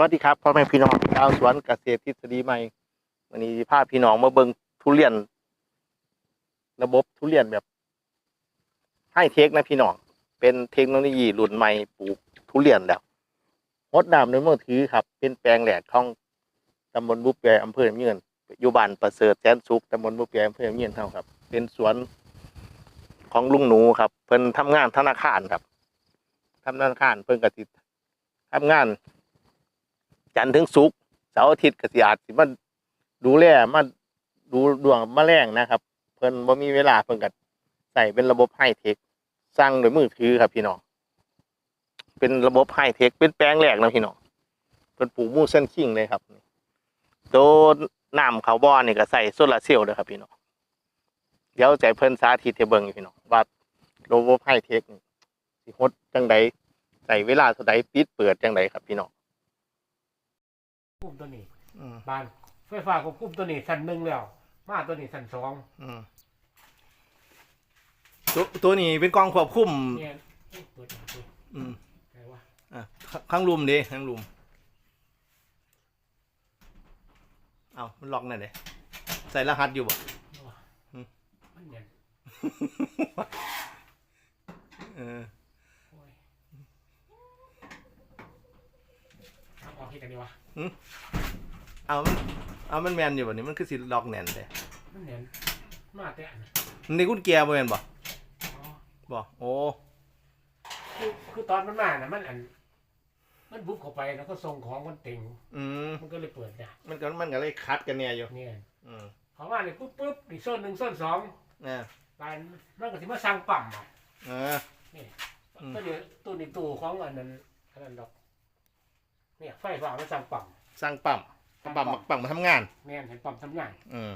วัสดีครับพ่อแม่พี่น้องชาวสวนเกษตรทฤษฎีใหม่วันนี้พาพี่น้องมาเบิ่งทุเรียน ระบบทุเรียนแบบให้เทคนะพี่น้องเป็นเทคโนโลยีรุ่นใหม่ปลูกทุเรียนแล้วงดน้ำในมือถือครับ เป็นแปลงแหลกของตำบลบุปเพอำเภอเมืองอยู่บ้านประเสริฐแสนสุขตำบลบุปเพอำเภอเมืองเท่าครับ เป็นสวนของลุงหนูครับเพิ่นทำงานธนาคารครับทำธนาคารเพิ่นกติดทำงาน จันทร์ถึงศุกร์เสาร์อาทิตย์ก็สิอาจสิมาดูแลมาดูดวงแมลงนะครับ เพิ่นบ่มีเวลาเพิ่นก็ใส่เป็นระบบไฮเทคสร้างโดยมือถือครับพี่น้องเป็นระบบไฮเทคเป็นแปลงแรกนะพี่น้องเพิ่นปลูกมูเส้นคิงเลยครับโดนน้ำเขาบ่อนี่ก็ใส่โซลาเซลล์เลยครับพี่น้องเดี๋ยวใจเพิ่นสาธิตให้เบิ่งอยู่พี่น้องว่าระบบไฮเทคนี่สิฮดจังใดใส่เวลาเท่าใดปิดเปิดจังใดครับพี่น้อง คุ้มตัวนี้อืมบานไฟฟ้าก็คุ้มตัวนี้สันหนึ่งแล้ว มาตัวนี้สันสองอืมตัวตัวนี้เป็นกองควบคุมเนี่ยเอ้ยเปิดอืมไหนวะอะข้ข้างลุมดิข้างลุมเอามันล็อกนั่นเลยใส่รหัสอยู่บ่ มันเนี่ยเออโอ้ยทำออกที่กันดีวะ เอามันเอามันแมนอยู่บ่นี่มันคือสิล็อกแน่นเลยมันเนี่ยมาแต่อันน่ะในกุญแจบ่แม่นบ่อ๋อบ่โอ้คือคือตอนมันมาน่ะมันอัน มันบุกเข้าไปแล้วก็ส่งของมันเต็งอืมมันก็เลยเปิดได้มันก็มันก็เลยคัดกันแน่อยู่เนี่ยอืมเขามาเนี่ยปุ๊บปุ๊บนี่โซนหนึ่งโซนสองอ่าบานมันก็สิมาสั่งปั๊มอะเอออืมก็เดี๋ยวตู้นี่ตู้ของอันนั้นอันนั้นดอก เนี่ยไฟฟ้ามันสั่งปั๊มสร้างปั๊มปั๊มปั๊มมาทำงาน แม่นเห็นปั๊มทำงานอืม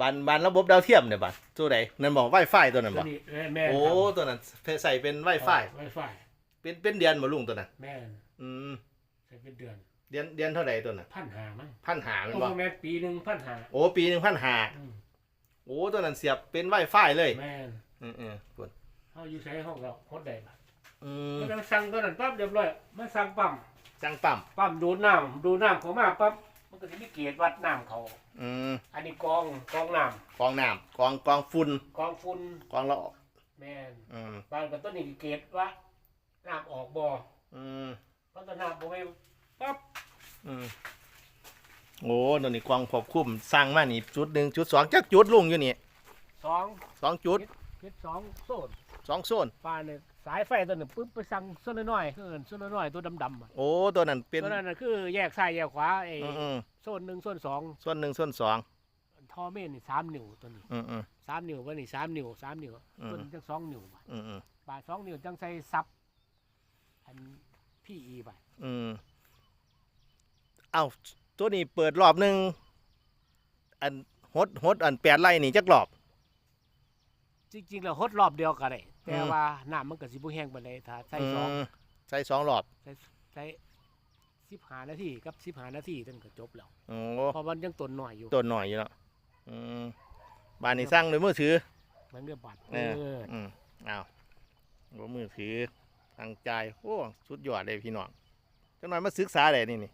บันบันระบบดาวเทียมเนี่ยบันตัวไหนนั่นบอกไวไฟตัวนั้นตัวบ่นี้เอ้ยแม่นโอ้ครับตัวนั้นใส่เป็นไวไฟไวไฟเป็นเป็นเดือนบ่ลุงตัวนั้นแม่นอืมใช้เป็นเดือนเดือนเดือนเท่าไหร่ตัวนั้นพันหามั้งพันหาแมันตัวบ่แม่นปีหนึ่งพันหาโอ้ปีหนึ่งพันหาอืมโอ้ตัวนั้นเสียบเป็นไวไฟเลยแม่นอืมอืมปวดเขาอยู่ใช้ห้องเราโคตรได้ละอืมก็ต้องสั่งตัวนั้นปั๊บเรียบร้อยมาสั่งปั๊ม จังปั๊มปั๊มดูดน้ำดูดน้ำเขามาปั๊บมันก็จะมีเกียรวัดน้ำเขา อืมอันนี้กรองกรองน้กองน้ำกองกองฝุ่นำกรองฝุ่นกองละออกแม่นอืมบางกับต้นนี้เกียรว่าน้ำออกบ่ออืมเพราะต้นน้ำบ่ไปปั๊บอืมโอ้ตัวนี้กองควบคุมสร้างมานี่จุดหนึ่งจุดสองจักจุดลุงอยู่นี่สองสองจุดเจ็ดสองโซนสองโซนปลาเนี่ย สายไฟตัวหนึ่งปุ๊บไปสั่งส่วนน้อยๆคือเอิ้นส่วนน้อยๆตัวดำๆอะโอ้ตัวนั้นเป็นตัวนั้นน่ะคือแยกซ้ายแยกขวาไอ้อืมอืมโซนหนึ่งโซนสองส่วนหนึ่งส่วนสองท่อเมนนี่สามนิ้วตัวนี้อืมอืม สามนิ้ววันนี้สามนิ้วสามนิ้วอืม ตัวนี้จังสองนิ้วบาทอืมอืมบาทสองนิ้วจังใส่ซับอันพี่อีบาทอืมเอาตัวนี้เปิดรอบหนึ่งอันฮดฮดอันแปดไร่นี่จักรอบจริงๆแล้วฮดรอบเดียวก็ได้ แต่อืมว่าน้ำมันก็สิบ่แห้งปานใดถ้าใส่สองมใส่สองรอบใส่ใส่สิบห้านาทีกับสิบห้านาทีนั่นก็จบแล้วโอ้เพราะมันยังต้นหน่อยอยู่ตัวหน่อยอยู่แล้วอืมบ้านนี้สร้างด้วยมือถือมันเรียบาดเอเออออืมเอาหัวมือถือทางใจโอ้สุดยอดเลยพี่น้องจังหน่อยมาศึกษาเลยนี่นี่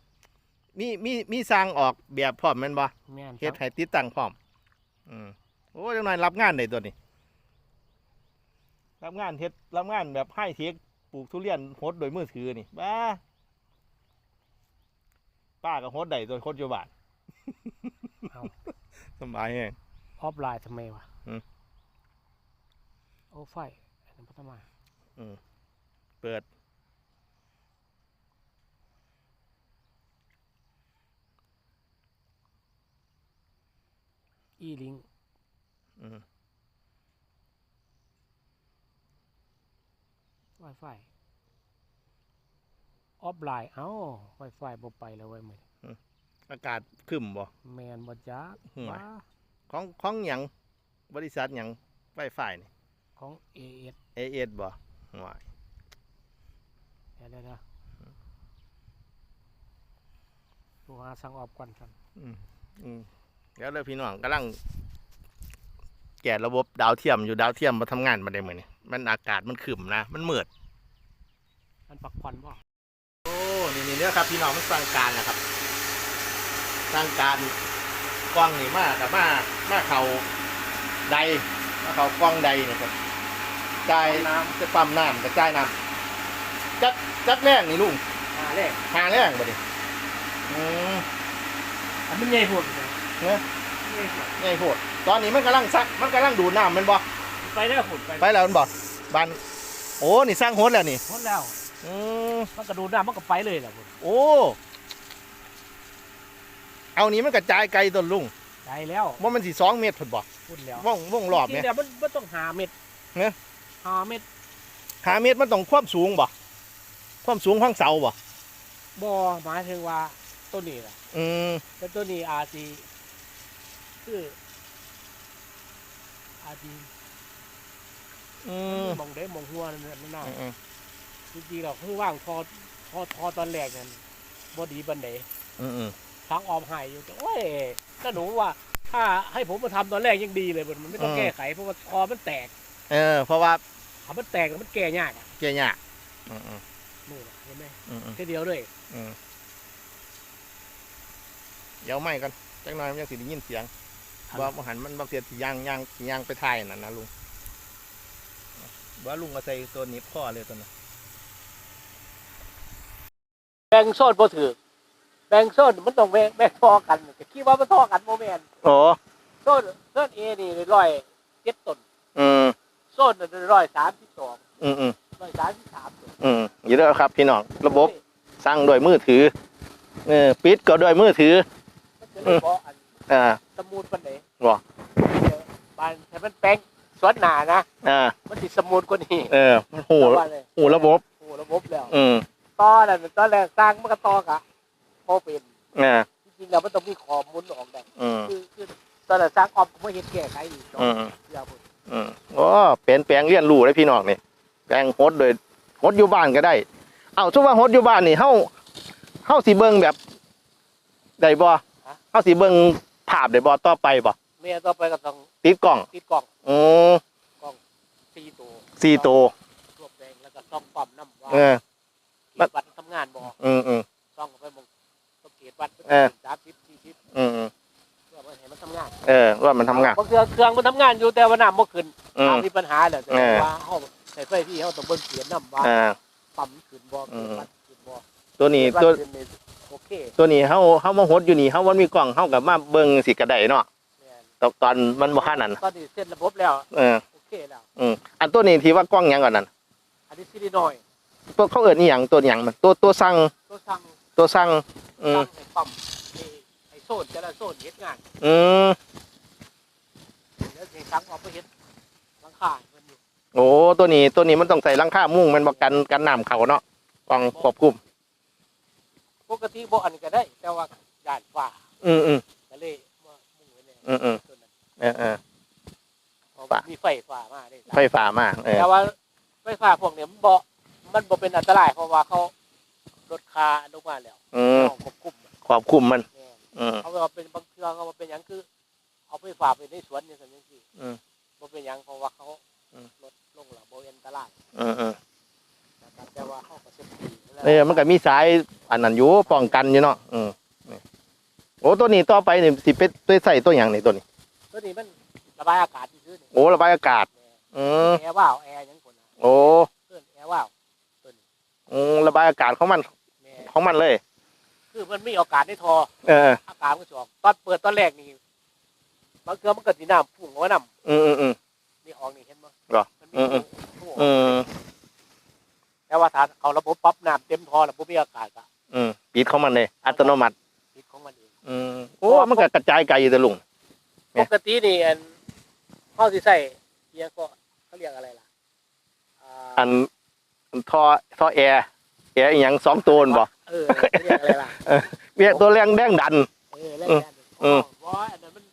มีมีมีสร้างออกแบบพร้อมแม่นบ่แม่นคเฮ็รัดบให้ติดตั้งพร้อมอืมโอ้จังหน่อยรับงานได้ตัวนี้ รับงานเฮ็ดรับงานแบบให้เทคปลูกทุเรียนโฮดโดยมือถือนี่บ้าป้าก็โฮดได้โดยคนอยู่บ้านเอา สบายแฮงออฟไลน์ทำไมวะอืม โอ้ไฟอันนั้นพัฒนาเปิด อีลิงอืม ไวไฟออฟไลน์เอ้าไวไฟบ่ไปแล้วเว้ยมึงอากาศครึ้มบ่ แมนบ่จักห่วยว้าของของหยังบริษัทหยังไฟไฟนี่ของ AS เอเอสบ่ห่วยเดี๋ยวเดี๋ยวเดี๋ยวตัวหาสั่งออฟก่อนสั่นอืมอืมแล้วเลยพี่น้องกำลัง แก่ระบบดาวเทียมอยู่ดาวเทียมมาทำงานมาได้เหมือนนี่มันอากาศมันขึ้มนะ มันมืดอันปักควันบ่โอ้นี่นี่เด้อครับพี่น้องมันสร้างการนะครับสร้างการกว้างนี่มากกับมามาเขาใดมาเขากว้างใดเนี่ยครับจ่ายน้ำจะปั๊มน้ำกระจายน้ำจักจักแรงนี่ลุงอ่าแรกหาแรงบ่ดิอืมอันมันใหญ่โหดนะเนี่ย ใหญ่โหดไงโหดตอนนี้มันกำลังซักมันกำลังดูดน้ำมันบ่ไปแล้วโหดไปไปแล้วมันบ่บานโอ้นี่สร้างโหดแล้วนี่โหดแล้ว อืมมันกระโดดน้ำมันก็ไปเลยแหละพุ่นโอ้เอานี้มันกระจายไกลต้นลุงได้แล้วว่ามันสิสองเมตรพุ่นบ่พุ่นแล้วว่องว่องรอบจเนี่ริยงๆแล้วมันมันต้องหาเม็ดเนี่ยหาเม็ดหาเมตรมันต้องความสูงบ่ความสูงของเสาบ่บ่หมายถึงว่าต้นนี้แหละอืมแต่ต้นนี้อาจสิ คืออาจสิอืมมองได้มองหัวนั่นน่ะมันน่าอืมจริงๆเราคือว่างพอพอพอตอนแรกนั่นบ่ดีบันไดอืมอืมทางออมหายอยู่แต่โอ้ยถ้าหนูว่า ถ้าให้ผมมาทำตอนแรกยังดีเลยมันไม่ต้องแก้ไขเพราะว่าคอมันแตกเออ เพราะว่าขามันแตกแล้วมันแก้ยากอะเกียร์ยากอืมอืมนี่แหละเห็นไหมอืมอืมแค่เดียวเลยอืมเดี๋ยวไม่กันจักหน่อยมันยังสิได้ยินเสียง ว่าบ่หันมันบางเสียสิย่างย่างสิย่างไปถ่ายนั่นนะลุงว่าลุงก็ใส่ตัวหนิบข้อเลยตัวนั้นแบ่งโซนบ่ถือแบ่งโซนมันต้องแบ่งแบ่งพอกันแต่คิดว่ามันพอกันโมแมนโอ้โซนโซนเอนี่ร้อยเจ็ดต้นอืมโซนร้อยสามสิบสองอืมอืมร้อยสามสิบสามอืมอยู่แล้วครับพี่น้องระบบสั่งโดวยมือถือเออปิดก็โดวยมือถือมันจะเลยบอกอันอ่าสมูทปันไหน บ่บานแต่มันแป้งสวนหนานะอ่ามันติดสมูทกว่านี้เออมันหูแต่ว่าเลยหูระบบหูระบบแล้วอืมต่อนั่นตอนแรกสร้างมันก็ต่อกะพอเป็นอ่าจริงๆแล้วมันต้องมีขอมุนออกได้อืมคือคือตอนแรกสร้างออมก็ไม่เห็นแก้ไขอีกอืมเดี๋ยวผมอืมโอ้เปลี่ยนแปลงเรียนรู้เลยพี่น้องนี่แปลงโฮดโดยโฮดอยู่บ้านก็ได้ เอาทุกว่าโฮดอยู่บ้านนี่เฮาเฮาสิเบิ่งแบบได้บ่เฮาสิเบิ่งภาพได้บ่ต่อไปบ่ เมียต่อไปก็ต้องติดกล้องติดกล่องอืมสี่ตัวสี่ตัวรวบแดงแล้วก็ซ่องปั๊มน้ำว่าเออเกียรติวัดทำงานบ่อืมอืมซ่องเข้าไปมองต้องเกียรติวัดเออสามสิบสี่สิบอืมอืมเพื่อมันเห็นมันทำงาน เออว่ามันทำงานบางเครื่องเครื่องมันทำงานอยู่แต่ว่าน้ำบ่ขึ้นอืมน้ำมีปัญหาแหละแต่เออว่าเฮาใส่ไฟที่เฮาต้องเบิ่งเขียนน้ำว่าอ่าปั๊มขึ้นบ่อืเกียรมติวัดขึ้นบ่ตัวนี้เกียรติตัววัดขึ้นนี่โอเคตัวนี้เฮาเฮามาโฮดอยู่นี่เฮามันมีกล้องเฮากับมาเบิ่งสิก็ได้เนาะแม่น ตอนตอนมันบ่คันนั่นตอนนี้เสร็จระบบแล้วเออโอเคแล้วอืมอันตัวนี้ที่ว่ากล้องหยังก่อนนั่นอันนี้ซิลินอยตัวเขาเอิ้นอีหยังตัวหยังมันตัวตัวสั่งตัวสั่งตัวสั่งอืมสั่งให้ปั๊มให้ให้โซนแต่ละโซนเฮ็ดงานอืมแล้วให้สั่งออกไปเฮ็ดหลังคามันอยู่โอ้ตัวนี้ตัวนี้มันต้องใส่หลังคามุ้งมันบ่กันกันน้ำเขาเนาะกล้องควบคุมปกติบ่อันก็ได้ แต่ว่าย่านฟ้าอืมอืมก็เลยมามุ่งไว้ในอืมอืมตัวนั้น เออเออ เพราะฟ้ามีไฟฟ้ามาได้ไฟฟ้ามาเออแต่ว่าไฟฟ้าพวกเนี้ยมันบ่มันบ่เป็นอันตรายเพราะว่าเขาลดค่าลงมาแล้วอืมต้องควบคุมควบคุมมันแน่อืมเขาว่าเป็นบางเครื่องเขาว่าเป็นหยังคือ เอาไฟฟ้าไปในสวนนี่ซั่นจังซี่อืมบ่เป็นหยังเพราะว่าเขาอืมลดลงแล้วบ่อันตรายอืมอืมนะครับแต่ว่าเขาก็เซฟตี้เออมันก็มีสายอันนั้นอยู่ป้องกันอยู่เนาะอืมนี่โอ้ตัวนี้ต่อไปนี่สิเป็นตัวใส่ตัวหยังนี่ตัวนี้ตัว นี้มันระบายอากาศซื่อๆนี่โอ้ระบายอากาศ อืมแอร์ว่าวแอร์หยังคนน่ะโอ้เอิ้นแอร์ว่าวอืมระบายอากาศของมันแม่ของมันเลย คือมันมีอากาศในทอเอออากาศมันจะออกตอนเปิดตอนแรกนี่บางเทื่อมันก็สิน้ำพุ่งออกมาน้อืมอืมอืมำนี่ออกนี่เห็นบ่เหรอมันมีอืมอืมพุ่งออกอืมแต่ว่าถ้าเอาระบบปรั๊บน้ำเต็มทอระบบมีอากาศก็อืมปิดของมันเลย อัตโนมัติปิดของมันเองอืมโอ้มันก็กระจายไกลอยู่แต่ลุงเนี่ ปยกตินี่อันเขาสิใส่เอียก็เขาเรียกอะไรล่ะอ่าอันท่อท่อแอร์แอร์อีหยังสองตัวนั่นบ่เออเขาเรียกอะไรล่ะเวียตัวแรงแดงดัน เออแล้วอืมแต่อืมเพราะว่าอันนั้นมัน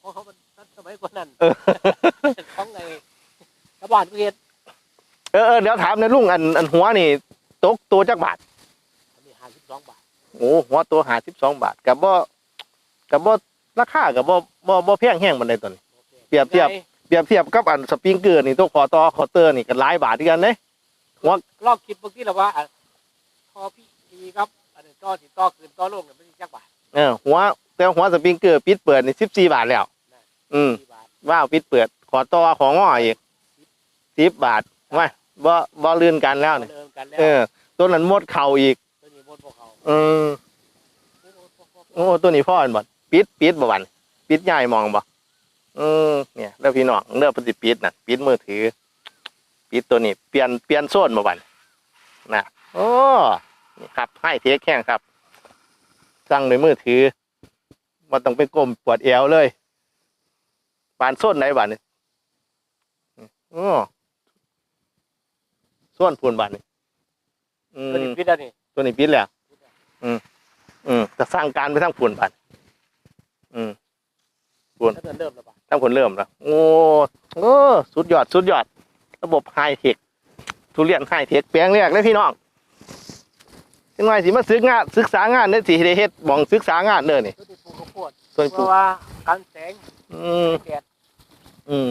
เพราะเขามันทันสมัยกว่านั้นเออของไงกระบาดเวียดเออเออเดี๋ยวถามในอยลุงอันอันหัวนี่ตกตัวจักบาทอันนี้ห้าสิบสองบาทโอ้หัวตัวหาสิบสองบาทกับบ่กับบ่ ราคากับบ่บ่บ่แพงแห้งบันไดตัวนี้โอคเปรียบเทียบไงเปรียบเทียบกับอันสปริงเกอร์นี่ตัวคอต่อคอเตอร์นี่ก็หลายบาทด้วยกันเด้ลอกคิดเมื่อกี้แล้วว่าอะพอพี่อีดีครับอันนี้ต่อสิต่อคืนต่อลงเนี่ยไม่ใช่จักบาทเออหัวแต่หัวสปริงเกอร์ปิดเปิดนี่สิบสี่บาทแล้วอืมสี่บาทว้าวปิดเปิดขอต่อของง้ออีกสิบบาทว่าบ่บ่ลื่นกันแล้วนี่เดิมกันแล้วเออตัวนั้นหมดเข่าอีกตัวนี้บนพวกเขาเออโอ้ตัวนี้พ่ออันบ่ ปิดปิดบ่วันปิดใหญ่มองบ่เออเนี่ยแล้วพี่น้องเลือกปฏิปิดน่ะปิดมือถือ ปิดตัวนี้เปลี่ยนเปลี่ยนโซนบ่วันนะโอ้นี่ครับให้เทคแข้งครับสั่งด้วยมือถือมาต้องไปก้มปวดเอวเลยบานโซนไหนบ้านนี่โอ้โซนพูนบ้านนี่อืตัวนี้มพิษแล้วนี่ตัวนี้ปิดแล้ว อืมอืมจะสร้างการไปทั้งผุนบัดอืม ถ้าเดินเริ่มแล้วป่ะทั้งผลเริ่มแล้วโอ้โอ้สุดยอดสุดยอด ระบบไฮเทคทุเรียนไฮเทคแปลงแรกเลยพี่น้องจังไงสิมาศึกงานศึกษางานเด้อสิได้เฮ็ดบ่องศึกษางานเด้อนี่ตัวนี้ปลูกข้าวโพดส่วนเพปลูราะกว่าการแสงอืมแดดอืม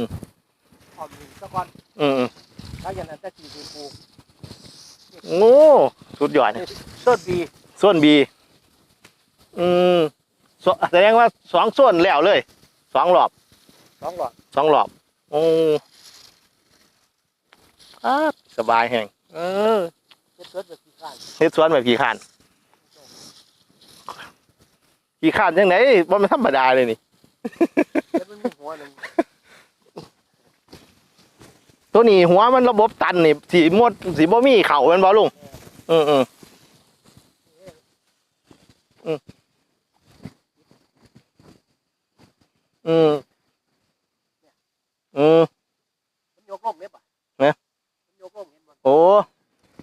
อ่อนหนึ่งซะก่อนอืมอืมถ้าอย่างนั้นจะกี่ปีปลูกโอ้สุดยอด ต้นดีส่วนบี อืมสแสดงว่าสองส่วนแล้วเลย สองรอบสองหลอดสองรอบโอ้ครับสบายแห่งเออเฮ็ดเกิดแบบกี่ข้านเฮ็ดสวนแบบขี้ขานขี้ขานจังไหนบ่แม่นธรรมดาเลยนี่แล้วมันมีหัวหนึ่งตัวนี้หัวมันระบบตันนี่สีหมดสีบ่มีเข่าแม่นบ่ลุงอืมอืมอืม อืมอืมมันยกล่มเนี่ยป่ะเนี่ยมันยกล่มเห็นบ่โอ้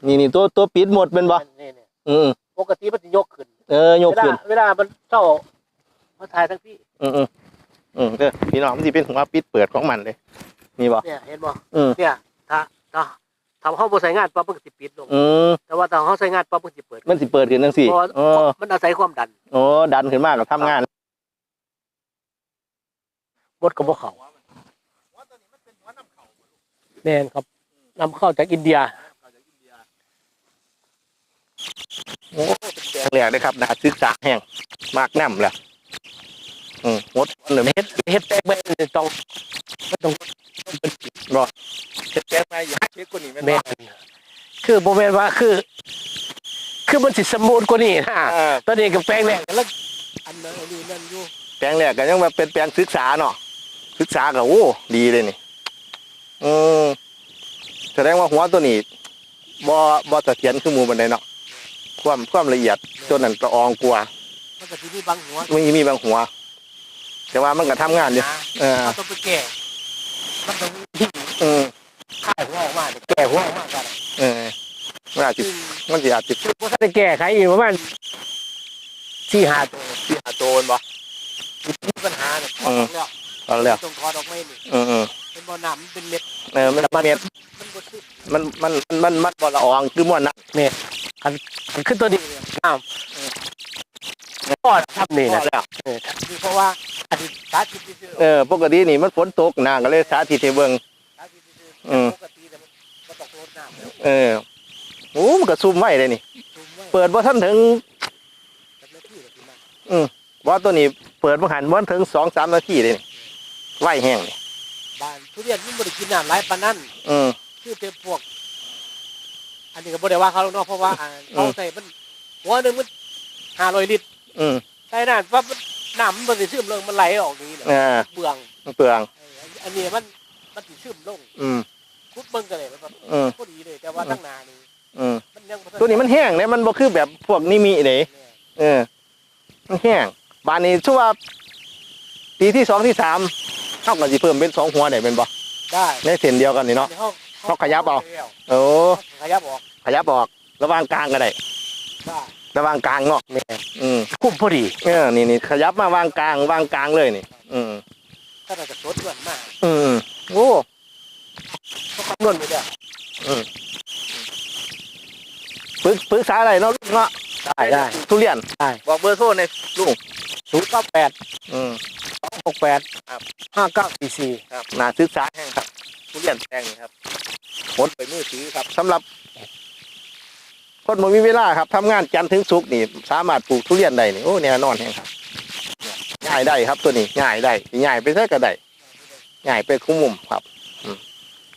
นี่นี่ตัวตัวปิดหมดเป็นบ่นี่เนี่ยอืมปกติมันจะยกขึ้น เออยกเวลาขึ้น เวลามันเศร้ามาถ่ายทั้งพี่ อืมอืมอืมเด้อพี่น้องมันสิเป็นหัวปิดเปิดของมันเลยนี่บ่เนี่ยเห็นบ่อืมเนี่ยถ้าถ้าทำห้องบใส่งานปั๊บมันก็สิปิดลงอืมแต่ว่าถ้าห้องใส่งานปั๊บมันสิเปิด มันสิเปิดขึ้นจังซี่เพราะว่าอ๋อมันอาศัยความดัน โอ้ดันขึ้นมากับทำงาน บดกับพวกเขาแน่นครับนำเข้าจากอินเดียโอ้เป็นแปลงแรกเลยครับนาศึกษาแห้งมากน้ำแหละอืมงดเลยเฮ็ดเฮ็ดแปลงไปต้องมันต้องเฮ็ดแปลงไปอย่าให้เฮ็ดกว่านี้แม่นแม่บ่นคือบ่แม่นว่าคือ คือมันสิสมบูรณ์กว่านี้นะอ่าตอนนี้ก็แปลงแรกแล้วอันนั้นอันนี้นั่นอยู่แปลงแรกก็ยังว่าเป็นแปลงศึกษาเนาะ ศึกษาก็โอ้ดีเลยนี่อืมแสดงว่าหัวตัวนี้บ่บ่เสถียรคือหมู่บันไดเนาะความความละเอียดตัวนั้นละอองกว่ามันก็สิมีบางหัวมีมีบางหัว แต่ว่ามันก็ทำงานอยู่นะเออเราต้องไปแก้มันต้องมีอืมค่ายหัวออกมาเนี่ยแก้หัวออกมากันเออมันอาจจะซึ่งมันสิอาจจะคือบ่ทันได้แก้ไขอีกประมาณสี่ห้าตัวที่หาโจรบ่มีปัญหาเนี่ยพออืมแล้ว เอาแล้วต้องถอดออกไม่นี่เออเออเป็นบ่อน้ำมันเป็นเม็ดเออมันเม็ดมันบ่ซึมมันมันมันมันบ่ละอองคือม่วนนะมันขึ้นตัวนี้เลยน้ำก็ทำนี่พนะอแล้วเออคือเพราะว่าอันนี้สาธิตซื่อเออปกตินี่มันฝนตกนะก็เลยสาธิตให้เบิ่งๆสาธิตซื่ออืมปกติแต่มันบ่ต้องรดน้ำแล้วเออโอ้มันก็ซุ่มไว้เลยนี่ ซุมไว้เปิดบ่ทันถึง กับหน้าที่ก็สิมาว่าตัวนี้เปิดบ่หันบ่ทันถึง2-3นาทีเลยนี่ ไว้แห้งนี่บ้านทุเรียนมันบ่ได้กินน้ำหลายปานนั้นอืม คือเป็นพวก อันนี้ก็บ่ได้ว่าเขาหรอกเนาะเพราะว่าอ่าเขาใส่มันหัวหนึงมัน500ลิตรอืมใส่น้ำปั๊บมันน้ำมันบ่สิซึมลงมันไหลออกนี่แหละอ่าเปลืองมันเปลือง เอออันนี้มันมันสิซึมลงอืม คุดเบิ่งกันเลยมันแบบอืม พอดีเลย แต่ว่าตั้งนานนี่อืมมันยังบ่ทัตัวนี้มันแห้งเนี่ยมันบ่คือแบบพวกนิมิเด้เนี่ยเออ มันแห้งบานนี้ชั่วาปีที่สองที่สาม เท่ากับสิเพิ่มเป็นสองหัวได้เป็นบ่ได้ในเส้นเดียวกันนี่เนาะในห้องเขาขยับเอาแล้วโอ้ขยับออกขยับออกระหว่างกลางก็ได้ได้ระหว่างกลางเนาะแม่อืมคุ้มพอดีเออนี่นี่ขยับมาวางกลางวางกลางเลยนี่ อืมถ้าเราจะสดเกินมากอืมโอ้ ก็คำนวณไปเด้อปรึกปรึกษาอะไรเนาะลูกเนาะได้ได้ ทุเรียนได้บอกเบอร์โทรในอยลุง ศูนย์เก้าแปดอืมหกแปดครับ ห้าเก้าสี่สี่ครับน่าศึกษาแห้งครับทุเรียนแพงนี่ครับผลไปมือถือครับสำหรับ คนบ่มีเวลาครับทำงานจันทร์ถึงศุกร์นี่ สามารถปลูกทุเรียนได้นี่โอ้แน่นอนแฮงครับง่ายได้ครับตัวนี้ง่ายได้สิง่ายไปซะก็ได้ง่ายไปคุ้มมุมครับอืม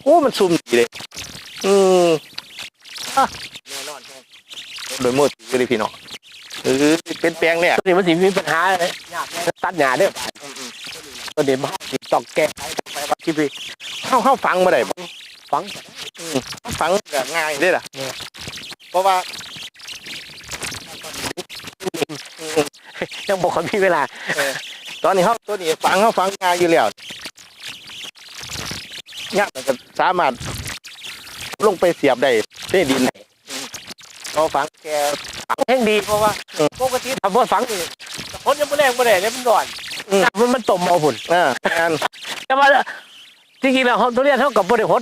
โอ้มันซุ่มดีเลย อืมอะแน่นอนแฮงโดยมือถือเลยพี่น้อง เออเป็นแปลงเนี่ยตัวนี้มันสิมีปัญหาเลยตัดหญ้าเด้อตัวนี้มันสิต้องแก้ไปว่าที่พี่เข้าเข้าฟังมาได้บ่ฝังฟังแบบง่ายได้ล่ะเนี่ยเพราะว่ายังบอกคนมีเวลาตอนนี้เขาตัวนี้ฟังเขาฟังง่ายอยู่แล้วเนี่ยมันก็สามารถลงไปเสียบได้ในดินเขาฟังแก แห้งดีเพราะว่าปกติถ้าบ่ฝังนี่คนยังบ่แรงบ่ได้เลยมันร้อนมน้ำมันมันต้มเอาพุ่นอ่าแต่ว่าจริงๆแล้วเฮาทุเรียนเฮากับบ่ได้หด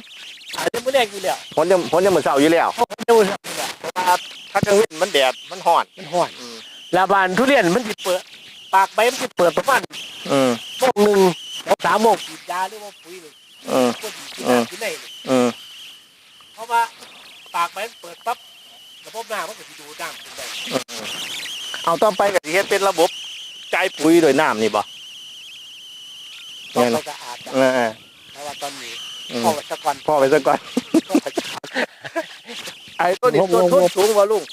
อาจจะบ่แรงอยู่แล้วผลจะผลจะเหมือนเสาอยู่แล้วเฮาก็เวอยู่แล้วเพราะถ้ากลางวันมันแดดมันห่อนมันร้อนล้วบานทุเรียนมันสิเปิดปากใบมันสิเปิดประมาณโมงหนึ่งสามโมงฉีดยาหรือว่าปุ๋ยนี่อืมก็ฉีดอืมน้ำที่ไหนนี่อืมเพราะว่าปากใบมันเปิดปั๊บ ระบบน้ำมันก็สิดูน้ำขึ้นได้เอาต่อไปก็สิเฮ็ดเป็นระบบจ่ายปุ๋ยโดยน้ำนี่บ่ ต้อแม่นงสะอาดนะเออเพราะว่าตอนนี้ๆอืมพ่อวัชกรพ่อไปซะก่อนไอ้ตัวนี้งบตัวงบ ทุนงบสูงกว่าลุง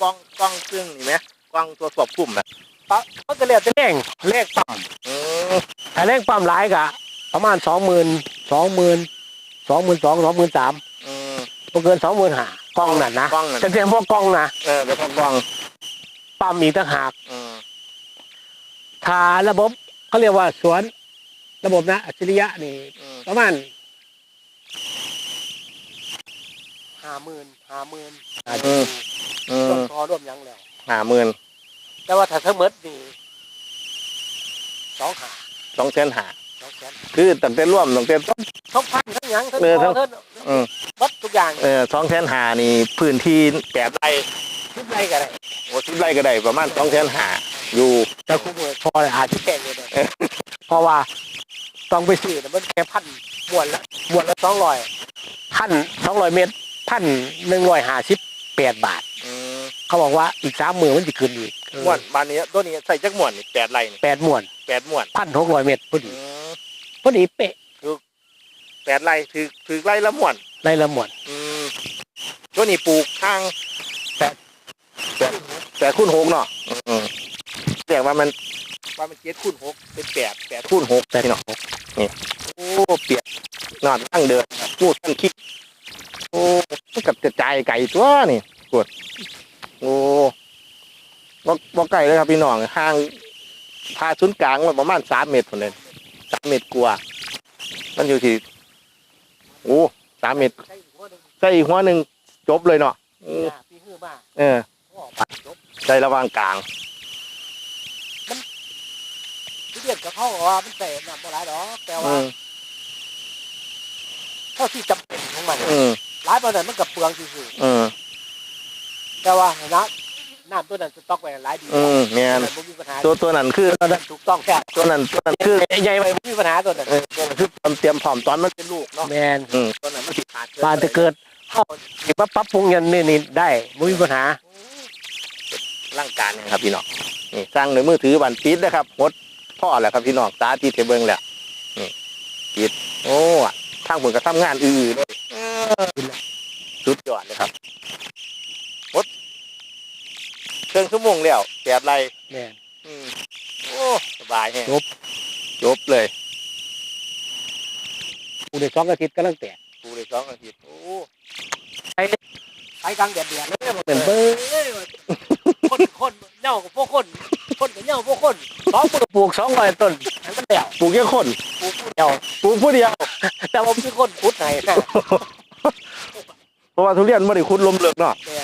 กล้องกล้องเครื่องนี่ไหมกล้องตัวสอบคุมแบบปั๊บมันก็เรียกจะแรงแรงปั๊มอืมถ้าแรงปั๊มหลายกะประมาณสองหมื่นสองหมื่นสองหมื่นสองสองหมื่นสามอืม บ่เกินสองหมื่นห้า กล้องนั่นนะกล้องนั่นแต่เพียงพวกกล้องนะเออเป็นพวกกล้องปั๊มอีกต่างหากอืมถ้าระบบเขาเรียกว่าสวน ระบบนะอัจฉริยะนี่อืมประมาณห้าหมื่นห้าหมื่นอาจจะอืร่วมมพอร่วมหยังแล้วห้าหมื่นแต่ว่าถ้าทั้งหมดนี่สองหาสองแสนหาสองแสนคือตั้งแต่ร่วมตั้งแต่ทั้งพันทั้งหยังทั้งเออพทั้องทั้งอืมวัดทุก อย่างเออสองแสนหานี่พื้นที่แปดไร่ทุกไรก็ได้โอ้สิบไร่ก็ได้ประมาณสองแสนหาอยู่แต่คุณเมื่อพอเลยอาจจะแพงเลยนะเออเพราะว่าต้องไปซื้อน่ะมันแค่พันมวนละมวนละสองร้อยพันสองร้อยเมตรพันหนึ่งร้อยห้าสิบแปดบาทอืมเขาบอกว่าอีกสามหมื่นมันจะขึ้นอีกม่วนบ้านนี้ตัวนี้ใส่จักม่วนนี่แปดไร่นี่แปดหมวนแปดม่วนพันหกร้อยเมตรพออืดีมพอดีเป๊ะแปดไร่ถือถือไร่ละม่วน ไรละหมวนอืมตัวนี้ปลูกข้างแปดแปดแปดคูณหกเนาะอืมเรียกว่ามันว่ามันเจ็ดคูณหกเป็นแปดแปดคูณหกพี่น้องนี่โอ้เปียกนอนตั้งเดินพูดตั้งคิดโอ้มันกับจะจ่ายไก่ตัวนี่ปวดโอ้บ่บ่ไก่เลยครับพี่น้องห่างพาศูนย์กลางมันประมาณสามเมตรคนเลยสามเมตรกว่า มันอยู่ที่โอ้ สามเมตรใช่หัวหนึ่งใส่อีกหัวหนึ่งจบเลยเนาะเอออ่าปีหื้อมาเออพ่อปัดจบใส่ระหว่างกลางทุเรียนกับเขาบอกว่ามันแต่น้ำบ่หลายดอกแต่ว่าอืมเท่าที่จำเป็นของมันอืมหลายปานนั้นมันกับเปลืองซื่ออืมๆแต่ว่าน้ำ น้ำตัวนั้นสต็อกไว้หลายดีอืมแมนบ่มีปัญหาตัวตัวนั้นคือตัวนั้นถูกต้องแค่ตัวนั้นตัวนั้นคือใหญ่ไปบ่มีปัญหาตัวนั้นเออตัวนั้นคือตอนเตรียมพร้อมตอนมันเป็นลูกเนาะแมนอืมตัวนั้นมันสิขาดบานจะเกิดเข้าสิมาปรับปรุงอยันนี่นี่ได้ไม่มีปัญหาร่างการเนี่ยครับพี่น้องนี่สร้างในมือถือบันปิดนะครับหมดพ่อแหละครับพี่น้องตาที่เทเบิงแหละนี่ปิดโอ้ทางผมก็ทำงานอื่นๆด้วยเออสุดยอดเลยครับหมด เครื่องชั่วโมงแล้วแปดไรแม่นอืมโอ้สบายแฮะจบจบเลยกูได้สองอาทิตย์กำลังแตกกูเลยสองอาทิตย์โอ้ไปกลางแดดเดือดเลยเป็นเบ้อคนคนเหน่ากับพวกคน คนกับเหน่าพวกคนสองคนปลูกสองร้อยต้นให้มันแล้วปลูกแค่คนปลูกผู้เดียวปลูกผู้เดียว แต่ว่ามีคนพุดไหนนะเพราะว่าทุเรียนไม่ได้คุดลมเลิกเนาะแต่กัน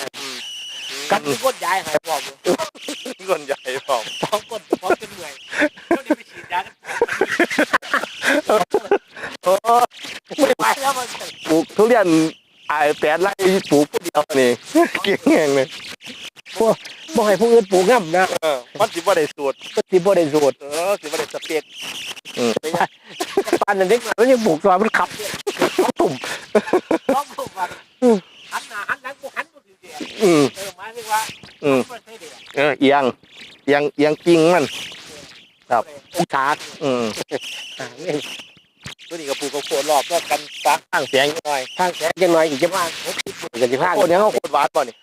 มีคนย้ายใหายบอกอยู่คนใหญ่พร้อมสองคนพร้อมเป็นเหนื่อยเดี๋ยวนี้ไปฉีดยากันโอ้ไม่ไหวแล้วมันปลูกทุเรียนไอ้แปดไร่ปลูกผู้เดียวนี่ เก่งแห่งเลยบ่ให้ผู้อื่นปลูกง่ำนะเออมันสิบ่ได้สูตรก็สิบ่ได้สูตรเออสิบ่ได้สเปกปานนั้นเด็กมันยังปลูกซอยมันขับตุ่มร้องถูกว่าหันหน้าหันหลังกูหันกูสิ อืมเออหมายถึงว่าอืมไม่ใช่เด็กเออเอียงเอียงเอียงกิ่งมัน ครับ องศาอืมอ่าเนี่ยตัวนี้ก็ปลูกกับโคนรอบนอกกันฟักข้างเสียงหน่อยทางแสงยังน้อยอีกจะมาหกสิบหมื่นกันจะพาโคนเนี้ยเขาโคนหวานป่ะนี่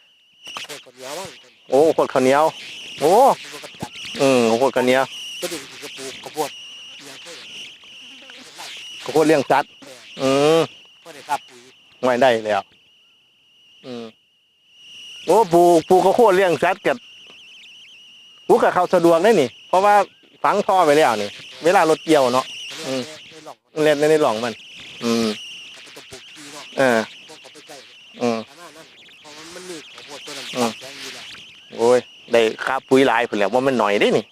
คนเดียวมั้งโอ้โคนข้าวเหนียว โอ้มันก็จัดอืมโคนข้าวเหนียวก็ดึงกระปูกระปวดเดียวก็ไล่โคนเลี้ยงสัตว์อืมก็ได้ครับปุ๋ยไม่ได้แล้วอืม โอ้ปลูกปลูกข้าวโพดเลี้ยงสัตว์กับปลูกกับเขาสะดวกได้นี่ เพราะว่าฝังท่อไปแล้วนี่ เวลารถเกี่ยวเนาะอืมในหลองเล่นในหล่องมัน อืมมันต้องปลูกทีเนาะเออพวกเขาไปใกล้อืมขนาดนั้นเพราะมันมีข้าวโพดตัวนั้นอืมแสงอยู่แล้วโอ้ยได้ค่าปุ๋ยหลายผลแล้วว่ามันหน่อยได้นี่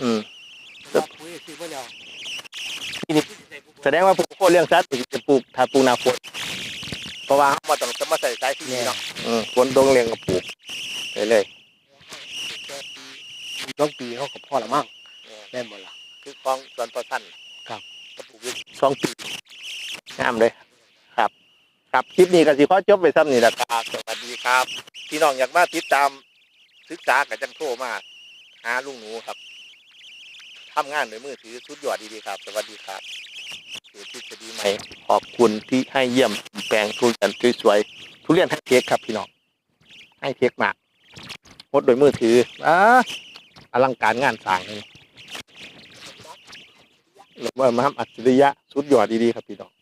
อืมแต่ว่าปุ๋ยซื้อมาแล้วนี่แสดงว่าปลูกข้าวโพดเลี้ยงสัตว์จะปลูกถ้าปลูกหนาฝน เพราะว่าเราต้องจะมาใส่สายที่นี่เนาะอืมฝนตกเลี้ยงก็ปลูกไปเลยต้องปีเขาก็พอละมั่งแม่นบ่ล่ะคือคลองสวนประสันครับก็ปลูกอยู่สองปีงามเลยครับ ครับคลิปนี้ก็สิขอจบไปซ้ำนี่แหละครับสวัสดีครับพี่น้องอยากมาติดตามศึกษากับจังโทรมาหาลุงหนูครับทำงานด้วยมือถือสุดยอดดีๆครับ สวัสดีครับ เกิดทฤษฎีใหม่ ขอบคุณที่ให้เยี่ยมแปลงทุเรียนสวยๆทุเรียนให้เทคครับพี่น้องให้เทคมากหมดโดวยมือถืออ่าอลังการงานสร้างเลยหรือว่ามาอัจฉริยะสุดยอดดีๆครับพี่น้อง